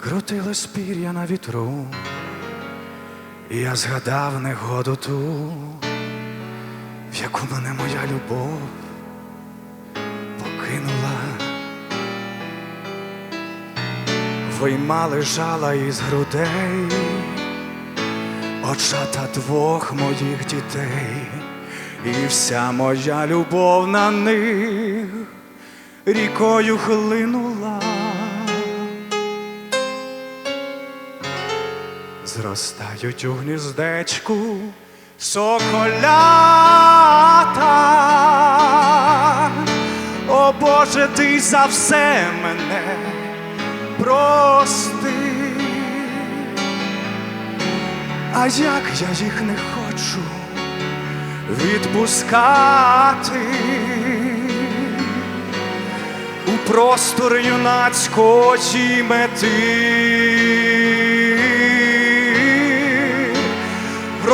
Крутилось пір'я на вітру, і я згадав негоду ту, в яку мене моя любов покинула. Вийма лежала із грудей, очата двох моїх дітей, і вся моя любов на них рікою хлинула. Зростають у гніздечку соколята. О Боже, ти за все мене прости. А як я їх не хочу відпускати у простор юнацької мети.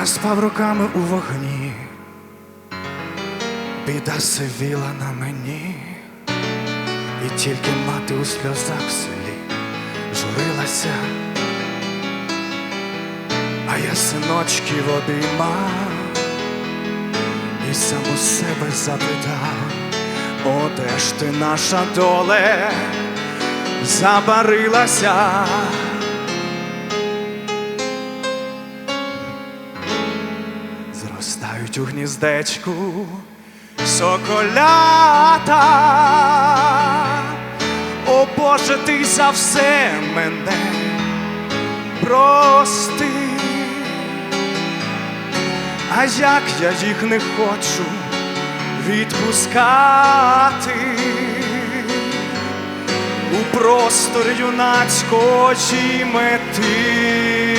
Я спав руками у вогні, біда сивіла на мені, і тільки мати у сльозах в селі журилася, а я синочків обіймав і сам у себе запитав, о, де ж ти наша доле забарилася. Зростають у гніздечку соколята. О Боже, ти за все мене прости. А як я їх не хочу відпускати у простор юнацької мети.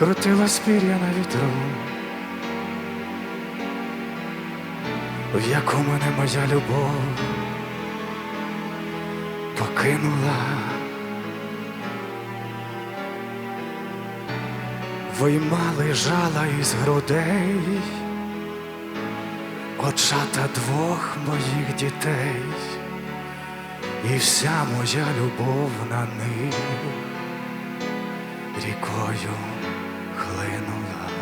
Крутила спір'я на вітру, в яку мене моя любов покинула. Вийма лежала із грудей, очата двох моїх дітей, і вся моя любов на них рікою хлинула.